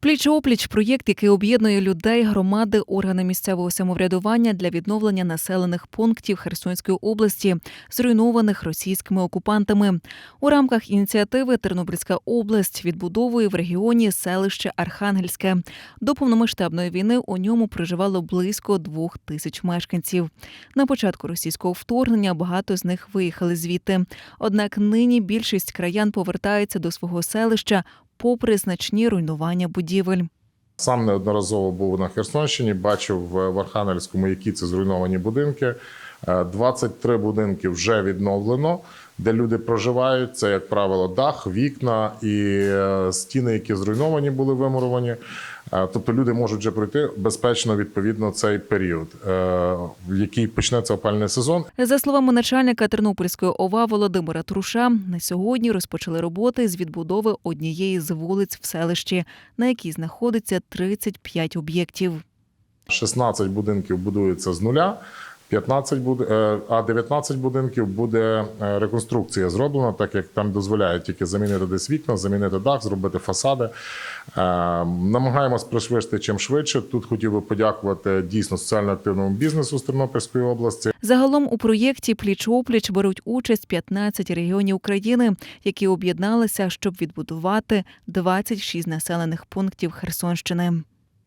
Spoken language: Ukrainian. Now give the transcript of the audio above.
Пліч-опліч проєкт, який об'єднує людей, громади, органи місцевого самоврядування для відновлення населених пунктів Херсонської області, зруйнованих російськими окупантами. У рамках ініціативи Тернопільська область відбудовує в регіоні селище Архангельське. До повномасштабної війни у ньому проживало близько двох тисяч мешканців. На початку російського вторгнення багато з них виїхали звідти. Однак нині більшість краян повертається до свого селища попри значні руйнування будівель. Сам неодноразово був на Херсонщині, бачив в Архангельському, які це зруйновані будинки. Е, 23 будинки вже відновлено, де люди проживають. Це, як правило, дах, вікна і е, стіни, які зруйновані, були вимуровані. Е, Тобто люди можуть вже пройти безпечно відповідно цей період, е, в який почнеться опальний сезон. За словами начальника Тернопільської ОВА Володимира Труша, на сьогодні розпочали роботи з відбудови однієї з вулиць в селищі, на якій знаходиться 35 об'єктів. 16 будинків будується з нуля. 15 буде, е, а 19 будинків буде е, реконструкція зроблена, так як там дозволяють тільки замінити десь вікна, замінити дах, зробити фасади. Е, Намагаємось пришвидшити чим швидше. Тут хотів би подякувати дійсно соціально активному бізнесу з Тернопільської області. Загалом у проєкті Пліч-опліч беруть участь 15 регіонів України, які об'єдналися, щоб відбудувати 26 населених пунктів Херсонщини.